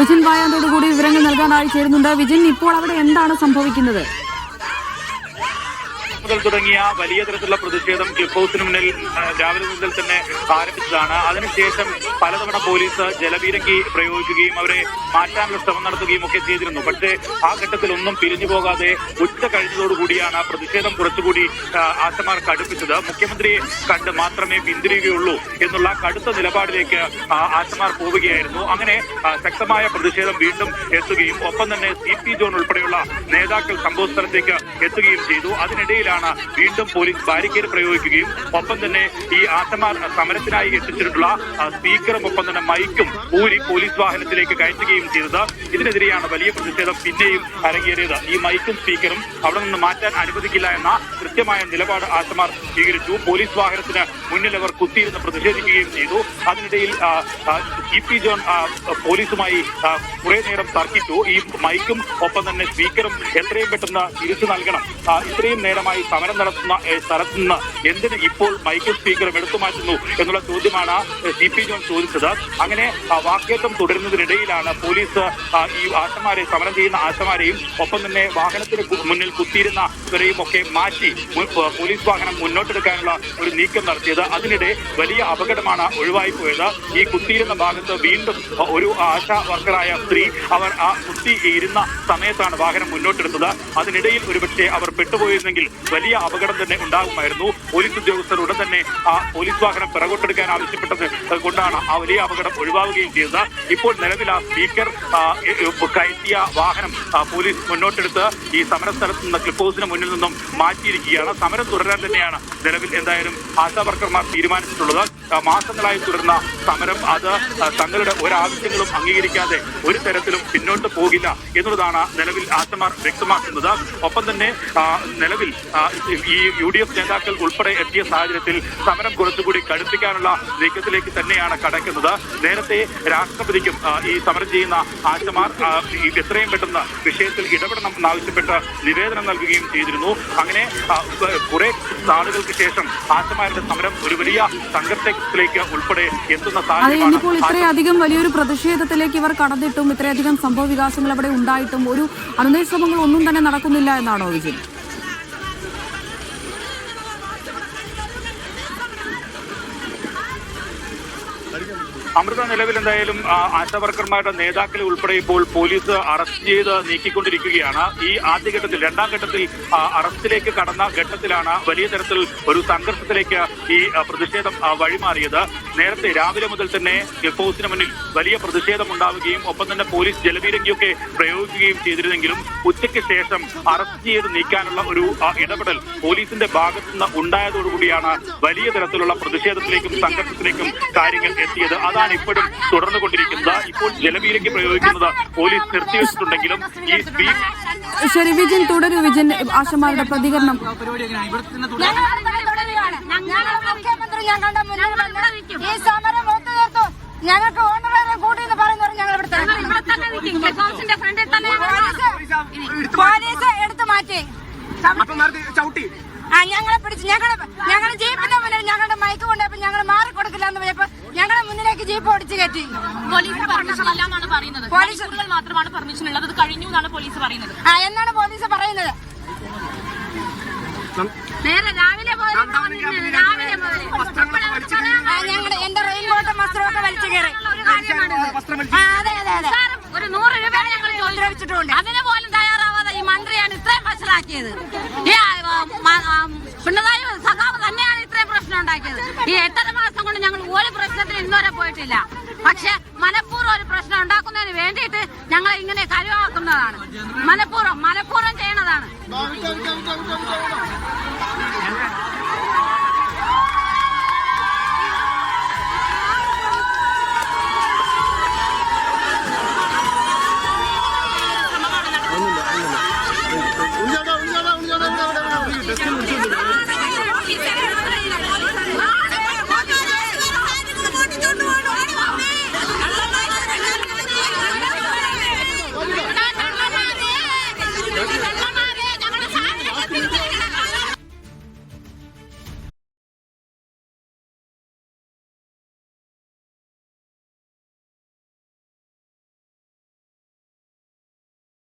വിജിൻ വായാന്തോടുകൂടി വിവരങ്ങൾ നൽകാനായി ചേരുന്നുണ്ട്. വിജിൻ ഇപ്പോൾ അവിടെ എന്താണ് സംഭവിക്കുന്നത്? തുടങ്ങിയ വലിയ തരത്തിലുള്ള പ്രതിഷേധം ക്ലിഫ് ഹൗസിന് മുന്നിൽ രാവിലെ മുതൽ തന്നെ ആരംഭിച്ചതാണ്. അതിനുശേഷം പലതവണ പോലീസ് ജലപീരങ്കി പ്രയോഗിക്കുകയും അവരെ മാറ്റാനുള്ള ശ്രമം നടത്തുകയും ഒക്കെ ചെയ്തിരുന്നു. പക്ഷേ ആ ഘട്ടത്തിൽ ഒന്നും പിരിഞ്ഞു പോകാതെ ഉച്ച കഴിഞ്ഞതോടുകൂടിയാണ് പ്രതിഷേധം കുറച്ചുകൂടി ആശമാർ കടുപ്പിച്ചത് മുഖ്യമന്ത്രിയെ കണ്ട് മാത്രമേ പിന്തിരിയുകയുള്ളൂ എന്നുള്ള കടുത്ത നിലപാടിലേക്ക് ആശമാർ പോവുകയായിരുന്നു. അങ്ങനെ ശക്തമായ പ്രതിഷേധം വീണ്ടും എത്തുകയും ഒപ്പം തന്നെ സി പി ജോൺ ഉൾപ്പെടെയുള്ള നേതാക്കൾ സംഭവ സ്ഥലത്തേക്ക് എത്തുകയും ചെയ്തു. അതിനിടയിലാണ് വീണ്ടും പോലീസ് ബാരിക്കേഡ് പ്രയോഗിക്കുകയും ഒപ്പം തന്നെ ഈ ആശമാർ സമരത്തിനായി എത്തിച്ചിട്ടുള്ള ആ, സ്പീക്കറും തന്നെ മൈക്കും ഊരി പോലീസ് വാഹനത്തിലേക്ക് കയറ്റുകയും ചെയ്തത്. ഇതിനെതിരെയാണ് വലിയ പ്രതിഷേധം പിന്നെയും അരങ്ങേറിയത്. ഈ മൈക്കും സ്പീക്കറും അവിടെ നിന്ന് മാറ്റാൻ അനുവദിക്കില്ല എന്ന കൃത്യമായ നിലപാട് ആശമാർ സ്വീകരിച്ചു. പോലീസ് വാഹനത്തിന് മുന്നിൽ അവർ കുത്തിയിരുന്ന് പ്രതിഷേധിക്കുകയും ചെയ്തു. അതിനിടയിൽ ആ, പി ജോൺ പോലീസുമായി കുറെ നേരം തർക്കിച്ചു. ഈ മൈക്കും ഒപ്പം തന്നെ സ്പീക്കറും എത്രയും പെട്ടെന്ന് തിരിച്ചു നൽകണം. ഇത്രയും നേരമായി സമരം നടത്തുന്ന സ്ഥലത്ത് നിന്ന് എന്തിന് ഇപ്പോൾ മൈക്കും സ്പീക്കറും എടുത്തു മാറ്റുന്നു എന്നുള്ള ചോദ്യമാണ് സി പി ജോൺ ചോദിച്ചത്. അങ്ങനെ വാക്കേറ്റം തുടരുന്നതിനിടയിലാണ് പോലീസ് ഈ ആശമാരെ സമരം ചെയ്യുന്ന ആശമാരെയും ഒപ്പം തന്നെ വാഹനത്തിന് മുന്നിൽ കുത്തിയിരുന്ന കുത്തിയിരുന്നവരെയും ഒക്കെ മാറ്റി പോലീസ് വാഹനം മുന്നോട്ടെടുക്കാനുള്ള ഒരു നീക്കം നടത്തിയത്. അതിനിടെ വലിയ അപകടമാണ് ഒഴിവായി പോയത് ഈ കുത്തിയിരുന്ന ഭാഗത്ത് വീണ്ടും ഒരു ആശാ വർക്കറായ സ്ത്രീ. അവർ ആ കുത്തി ഇരുന്ന സമയത്താണ് വാഹനം മുന്നോട്ടെടുത്തത്. അതിനിടയിൽ ഒരുപക്ഷെ അവർ പെട്ടുപോയിരുന്നെങ്കിൽ വലിയ അപകടം തന്നെ ഉണ്ടാകുമായിരുന്നു. പോലീസ് ഉദ്യോഗസ്ഥർ ഉടൻ തന്നെ ആ പോലീസ് വാഹനം പിറകോട്ടെടുക്കാൻ ആവശ്യപ്പെട്ടത് കൊണ്ടാണ് ആ വലിയ അപകടം ഒഴിവാകുകയും ചെയ്തത്. ഇപ്പോൾ നിലവിൽ ആ സ്പീക്കർ കയറ്റിയ വാഹനം പോലീസ് മുന്നോട്ടെടുത്ത് ഈ സമരസ്ഥലത്ത് നിന്ന് ക്ലിപ്പ് ഹൗസിന് മുന്നിൽ നിന്നും മാറ്റിയിരിക്കുകയാണ്. സമരം തുടരാൻ തന്നെയാണ് നിലവിൽ എന്തായാലും ആശാ വർക്കർമാർ തീരുമാനിച്ചിട്ടുള്ളത്. മാസങ്ങളായി മാസങ്ങളായി തുടർന്ന സമരം അത് തങ്ങളുടെ ഒരാവശ്യങ്ങളും അംഗീകരിക്കാതെ ഒരു തരത്തിലും പിന്നോട്ട് പോകില്ല എന്നുള്ളതാണ് നിലവിൽ ആശമാർ വ്യക്തമാക്കുന്നത്. ഒപ്പം തന്നെ നിലവിൽ ഈ യു ഡി എഫ് നേതാക്കൾ ഉൾപ്പെടെ എത്തിയ സാഹചര്യത്തിൽ സമരം കുറച്ചുകൂടി കടുപ്പിക്കാനുള്ള നീക്കത്തിലേക്ക് തന്നെയാണ് കടക്കുന്നത്. നേരത്തെ രാഷ്ട്രപതിക്കും ഈ സമരം ചെയ്യുന്ന ആശമാർ എത്രയും പെട്ടെന്ന് വിഷയത്തിൽ ഇടപെടണം എന്നാവശ്യപ്പെട്ട് നിവേദനം നൽകുകയും ചെയ്തിരുന്നു. അങ്ങനെ കുറെ നാളുകൾക്ക് ശേഷം ആശമാരുടെ സമരം ഒരു വലിയ സംഘർഷത്തിലേക്ക് ഉൾപ്പെടെ എത്തുന്ന അതെ സാഹചര്യമാണ് ഇത്രയധികം വലിയൊരു പ്രതിഷേധത്തിലേക്ക് ഇവർ കടന്നിട്ടും ഇത്രയധികം സംഭവ വികാസങ്ങൾ അവിടെ ഉണ്ടായിട്ടും ഒരു അനുനയ ശ്രമങ്ങൾ ഒന്നും തന്നെ നടക്കുന്നില്ല എന്നാണോ വിജിൻ അമൃത നിലവിൽ എന്തായാലും ആശാവർക്കർമാരുടെ വർക്കർമാരുടെ നേതാക്കളെ ഉൾപ്പെടെ ഇപ്പോൾ പോലീസ് അറസ്റ്റ് ചെയ്ത് നീക്കിക്കൊണ്ടിരിക്കുകയാണ്. ഈ ആദ്യഘട്ടത്തിൽ രണ്ടാം ഘട്ടത്തിൽ അറസ്റ്റിലേക്ക് കടന്ന ഘട്ടത്തിലാണ് വലിയ തരത്തിൽ ഒരു സംഘർഷത്തിലേക്ക് ഈ പ്രതിഷേധം വഴിമാറിയത്. നേരത്തെ രാവിലെ മുതൽ തന്നെ ഹൗസിന് മുന്നിൽ വലിയ പ്രതിഷേധം ഉണ്ടാവുകയും ഒപ്പം തന്നെ പോലീസ് ജലപീരങ്കിയൊക്കെ പ്രയോഗിക്കുകയും ചെയ്തിരുന്നെങ്കിലും ഉച്ചയ്ക്ക് ശേഷം അറസ്റ്റ് ചെയ്ത് നീക്കാനുള്ള ഒരു ഇടപെടൽ പോലീസിന്റെ ഭാഗത്തുനിന്ന് ഉണ്ടായതോടുകൂടിയാണ് വലിയ തരത്തിലുള്ള പ്രതിഷേധത്തിലേക്കും സംഘർഷത്തിലേക്കും കാര്യങ്ങൾ എത്തിയത്. അതാണ് ഇപ്പോഴും തുടർന്നു കൊണ്ടിരിക്കുന്നത്. ഇപ്പോൾ ജലവീലയ്ക്ക് പ്രയോഗിക്കുന്നത് പോലീസ് നിർത്തിവെച്ചിട്ടുണ്ടെങ്കിലും ഈ സ്പീഡ് ശരി വിജിൻ തുടരൂ വിജിൻ. ആശമാരുടെ പ്രതികരണം. ഞങ്ങൾക്ക് ഓണറേറെ കൂട്ടി എന്ന് പറയുന്നവർ ഞങ്ങൾ ഇവിടെ തന്നെ പോലീസ് പോലീസ് എടുത്തു മാറ്റി. ചവിട്ടി. ആ ഞങ്ങളെ പിടിച്ച് ഞങ്ങളെ ഞങ്ങളുടെ ജീപ്പിന്റെ മുന്നിൽ ഞങ്ങളുടെ മൈക്ക് കൊണ്ടപ്പോ ഞങ്ങൾ മാറി കൊടുക്കില്ല എന്ന് പറഞ്ഞപ്പോ മുന്നിലേക്ക് ജീപ്പ് ഓടിച്ചു കയറ്റി. പോലീസ് പെർമിഷൻ ഇല്ല എന്നാണ് പറയുന്നത് പോലീസ് മണിക്കൂറുകൾ മാത്രമാണ് പെർമിഷൻ ഉള്ളത്. അത് കഴിഞ്ഞു എന്നാണ് പോലീസ് പറയുന്നത്. ആ എന്നാണ് പോലീസ് പറയുന്നത്? നേരെ രാവിലെ മുതൽ രാവിലെ മുതൽ ആ ഞങ്ങളുടെ എന്റെ റെയിൻകോട്ടും വസ്ത്രമൊക്കെ വലിച്ചു കയറി. ഒരു കാര്യമാണ് ആ അതെ അതെ അതെ. ഒരു നൂറ് രൂപ ഞങ്ങൾ ഉപദ്രവിച്ചിട്ടുണ്ട് അതിനെ പോലും തയ്യാറാവാതെ ഈ മന്ത്രിയാണ് ഇത്രയും വഷളാക്കിയത്. ഈ ആ, മ- ആ, പിണറായി സഖാവ് തന്നെയാണ് ഇത്രയും പ്രശ്നം ഉണ്ടാക്കിയത്. ഈ എട്ടര മാസം ഇന്നുവരെ പോയിട്ടില്ല. പക്ഷെ മനഃപൂർവം ഒരു പ്രശ്നം ഉണ്ടാക്കുന്നതിന് വേണ്ടിയിട്ട് ഞങ്ങൾ ഇങ്ങനെ കരുവാക്കുന്നതാണ്. മനഃപൂർവം മനഃപൂർവം ചെയ്യണതാണ്.